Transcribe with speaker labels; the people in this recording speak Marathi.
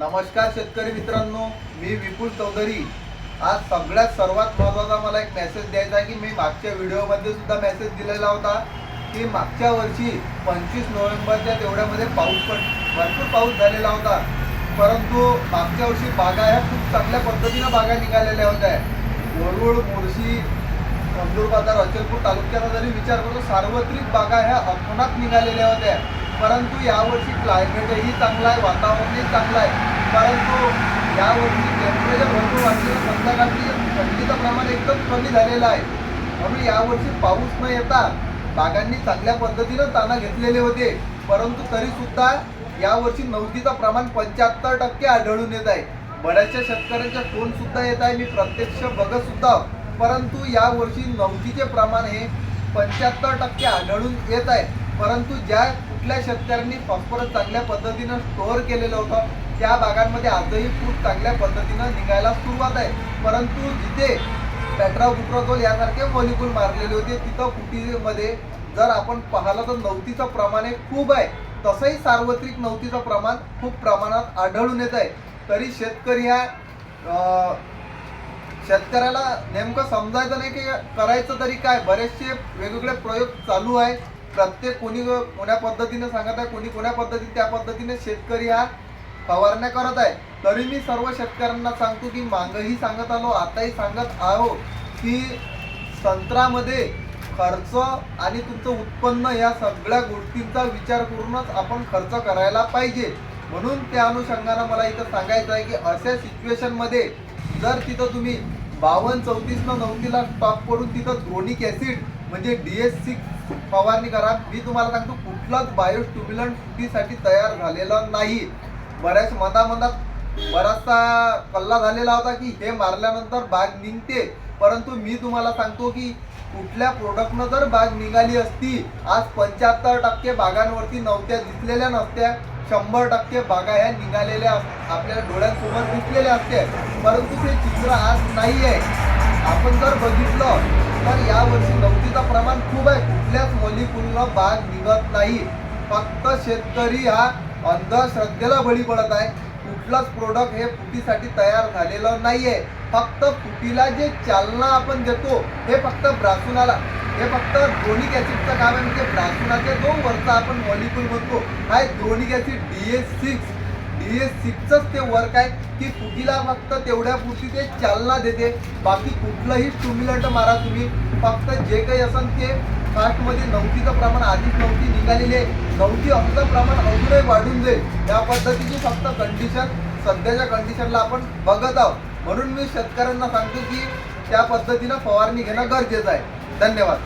Speaker 1: नमस्कार शेतकरी मित्रांनो मी विपुल चौधरी. आज सगळ्यात सर्वात महत्त्वाचा मला एक मेसेज द्यायचा आहे की मी मागच्या व्हिडिओमध्ये सुद्धा मेसेज दिलेला होता की मागच्या वर्षी पंचवीस नोव्हेंबरच्या तेवढ्यामध्ये पाऊस पण भरपूर पाऊस झालेला होता. परंतु मागच्या वर्षी बागा ह्या खूप चांगल्या पद्धतीनं बागा निघालेल्या होत्या. वरुड मोर्शी नंदुरबाजार अचलपूर तालुक्याचा जरी विचार करतो सार्वत्रिक बागा ह्या अफोनात निघालेल्या होत्या. परंतु यावर्षी क्लायमेटही चांगलं आहे वातावरणही चांगलं आहे. परंतु यावर्षी टेम्परेचर भरपूर वाढलेलं संध्याकाळची थंडीचं प्रमाण एकदम कमी झालेलं आहे. म्हणून यावर्षी पाऊस न येता बागांनी चांगल्या पद्धतीनं ताना घेतलेले होते. परंतु तरीसुद्धा यावर्षी नवतीचं प्रमाण पंच्याहत्तर टक्के आढळून येत आहे. बऱ्याचशा शेतकऱ्यांच्या फोनसुद्धा येत आहे. मी प्रत्यक्ष बघतसुद्धा परंतु यावर्षी नवतीचे प्रमाण हे पंच्याहत्तर टक्के आढळून येत आहे. परंतु ज्या कुठल्या शेतकऱ्यांनी फॉस्फरस चांगल्या पद्धतीनं स्टोअर केलेलं होतं? त्या भागांमध्ये आजही खूप चांगल्या पद्धतीनं निघायला सुरुवात आहे. परंतु जिथे पॅट्रा बुट्रोझोल यासारखे मॉलिक्यूल मारलेले होते तिथं कुटीमध्ये जर आपण पाहिलं तर नवतीचं प्रमाण हे खूप आहे. तसंही सार्वत्रिक नवतीचं प्रमाण खूप प्रमाणात आढळून येत आहे. तरी शेतकरी ह्या शेतकऱ्याला नेमकं समजायचं नाही की करायचं तरी काय? बरेचसे वेगवेगळे प्रयोग चालू आहे प्रत्येक कोणी कोण्या पद्धतीने सांगत आहे कोणी कोण्या पद्धतीने त्या पद्धतीने शेतकरी हा फवारण्या करत आहे. तरी मी सर्व शेतकऱ्यांना सांगतो की मागंही सांगत आलो आताही सांगत आहो की संत्रामध्ये खर्च आणि तुमचं उत्पन्न या सगळ्या गोष्टींचा विचार करूनच आपण खर्च करायला पाहिजे. म्हणून त्या अनुषंगानं मला इथं सांगायचं आहे की अशा सिच्युएशनमध्ये जर तिथं तुम्ही बावन्न चौतीसनं नवतीला स्टॉक करून तिथं ग्रोनिक ॲसिड म्हणजे डी एस सिक्स फवारणी करा. मी तुम्हाला सांगतो कुठलाच बायोस्टिम्युलंट फुटीसाठी तयार झालेला नाही. बऱ्याच मधामधात बराचसा कल्ला झालेला होता की हे मारल्यानंतर बाग निघते. परंतु मी तुम्हाला सांगतो की कुठल्या प्रोडक्टनं जर बाग निघाली असती आज पंच्याहत्तर टक्के बागांवरती नव्हत्या दिसलेल्या नसत्या. शंभर टक्के बागा ह्या निघालेल्या आपल्या डोळ्यांसोबत दिसलेल्या असत्या. परंतु ते चित्र आज नाही आहे आपण जर बघितलं प्रमाण खूप आहे. कुठल्याच मॉलिक्यूलनं भाग निघत नाही. फक्त शेतकरी हा अंधश्रद्धेला बळी पडत आहे. कुठलंच प्रोडक्ट हे फुटीसाठी तयार झालेलं नाही आहे फक्त फुटीला जे चालना आपण देतो हे फक्त ब्रासुनाला. हे फक्त ड्रोनिक ॲसिडचं काम आहे. म्हणजे ब्रासुनाचे जो वरचा आपण मॉलिक्यूल म्हणतो. हा ड्रोनिक acid D S six D S सिक्सच ते वर्क आहे. की फुटीला फक्त तेवढ्या पुरती ते चालना देते. बाकी कुठलंही स्टिम्युलंट मारा तुम्ही. फक्त जे काही असेल ते फास्टमध्ये नवतीचं प्रमाण आधीच नवती निघालेली आहे. नवती असं प्रमाण अजूनही वाढून जाईल. या पद्धतीची फक्त कंडिशन सध्याच्या कंडिशनला आपण बघत आहोत. म्हणून मी शेतकऱ्यांना सांगतो की त्या पद्धतीनं फवारणी घेणं गरजेचं आहे. धन्यवाद.